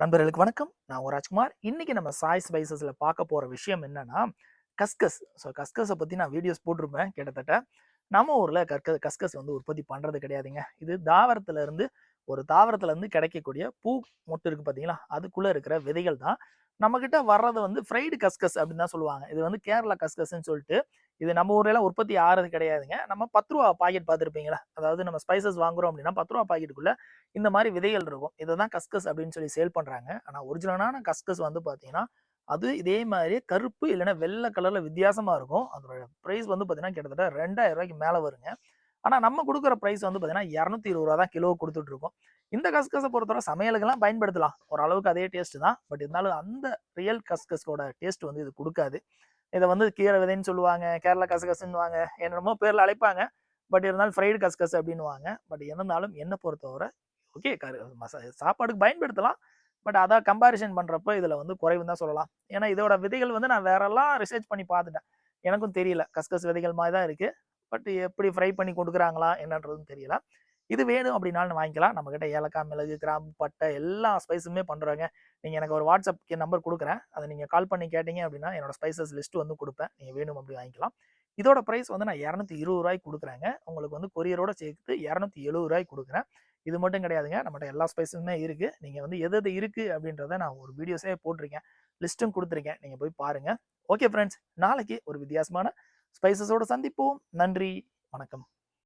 நண்பர்களுக்கு வணக்கம். நான் ஒரு ராஜ்குமார். இன்னைக்கு நம்ம சாய் ஸ்பைசஸ்ல பார்க்க போற விஷயம் என்னன்னா கஸ்கஸ். ஸோ கஸ்கஸை பத்தி நான் வீடியோஸ் போட்டிருப்பேன் கிட்டத்தட்ட. நம்ம ஊர்ல கற்க கஸ்கஸ் வந்து உற்பத்தி பண்றது கிடையாதுங்க. இது தாவரத்துல இருந்து ஒரு தாவரத்துல இருந்து கிடைக்கக்கூடிய பூ மொட்டு இருக்கு பாத்தீங்களா அதுக்குள்ள இருக்கிற விதைகள் தான். நம்மக்கிட்ட வர்றது வந்து ஃப்ரைடு கஸ்கஸ் அப்படின்னு தான் சொல்லுவாங்க. இது வந்து கேரளா கஸ்கஸ்ன்னு சொல்லிட்டு இது நம்ம ஊர்ல எல்லாம் உற்பத்தி ஆறது கிடையாதுங்க. நம்ம பத்து ரூபா பாக்கெட் பார்த்துருப்பீங்களா? அதாவது நம்ம ஸ்பைசஸ் வாங்குறோம் அப்படின்னா பத்து ரூபா பாக்கெட்டுக்குள்ள இந்த மாதிரி விதைகள் இருக்கும். இதை தான் கஸ்கஸ் அப்படின்னு சொல்லி சேல் பண்ணுறாங்க ஆனால் ஒரிஜினலான கஸ்கஸ் வந்து பார்த்தீங்கன்னா அது இதே மாதிரி கருப்பு இல்லைன்னா வெள்ளை கலரில் வித்தியாசமாக இருக்கும். அதோட ப்ரைஸ் வந்து பார்த்தீங்கன்னா கிட்டத்தட்ட ரெண்டாயிரம் ரூபாய்க்கு மேலே வருங்க. ஆனால் நம்ம கொடுக்குற ப்ரைஸ் வந்து பார்த்தீங்கன்னா இரநூத்தி இருபது ரூபா தான் கிலோ கொடுத்துட்டு இருக்கோம். இந்த கஸ்கஸை பொறுத்தவரை சமையலுக்கெல்லாம் பயன்படுத்தலாம். ஓரளவுக்கு அதே டேஸ்ட் தான். பட் இருந்தாலும் அந்த ரியல் கஸ்கஸோட டேஸ்ட் வந்து இது கொடுக்காது. இதை வந்து கீரை விதைன்னு சொல்லுவாங்க கேரளா கசகசுன்னுவாங்க என்னமோ பேரில் அழைப்பாங்க. பட் இருந்தாலும் ஃப்ரைடு கஸ்கஸ் அப்படின்னுவாங்க. பட் இருந்தாலும் என்னை பொறுத்தவரை ஓகே கரு மசா சாப்பாடுக்கு பயன்படுத்தலாம். பட் அதான் கம்பாரிசன் பண்ணுறப்ப இதில் வந்து குறைவுன்னு தான் சொல்லலாம். ஏன்னா இதோட விதைகள் வந்து நான் வேறெல்லாம் ரிசர்ச் பண்ணி பார்த்துட்டேன். எனக்கும் தெரியல. கஸ்கஸ் விதைகள் மாதிரி தான் இருக்குது பட் எப்படி ஃப்ரை பண்ணி கொடுக்குறாங்களா என்னன்றதும் தெரியல. இது வேணும் அப்படின்னாலும் வாங்கிக்கலாம். நம்மக்கிட்ட ஏலக்காய் மிளகு கிராம்பு பட்டை எல்லா ஸ்பைஸுமே பண்ணுறாங்க நீங்கள் எனக்கு ஒரு வாட்ஸ்அப் நம்பர் கொடுக்குறேன். அதை நீங்கள் கால் பண்ணி கேட்டீங்க அப்படின்னா என்னோட ஸ்பைசஸ் லிஸ்ட் வந்து கொடுப்பேன். நீங்கள் வேணும் அப்படி வாங்கிக்கலாம். இதோட ப்ரைஸ் வந்து நான் இரநூத்தி இருபது ரூபாய்க்கு கொடுக்குறேங்க. உங்களுக்கு வந்து கொரியரோட சேர்த்து இரநூத்தி எழுபது ரூபாய்க்கு கொடுக்குறேன். இது மட்டும் கிடையாதுங்க. நம்மகிட்ட எல்லா ஸ்பைஸுமே இருக்குது நீங்கள் வந்து எது எது இருக்குது அப்படின்றத நான் ஒரு வீடியோஸே போட்டிருக்கேன். லிஸ்ட்டும் கொடுத்துருக்கேன். நீங்கள் போய் பாருங்கள் ஓகே ஃப்ரெண்ட்ஸ் நாளைக்கு ஒரு வித்தியாசமான ஸ்பைசஸோட சந்திப்போம். நன்றி. வணக்கம்.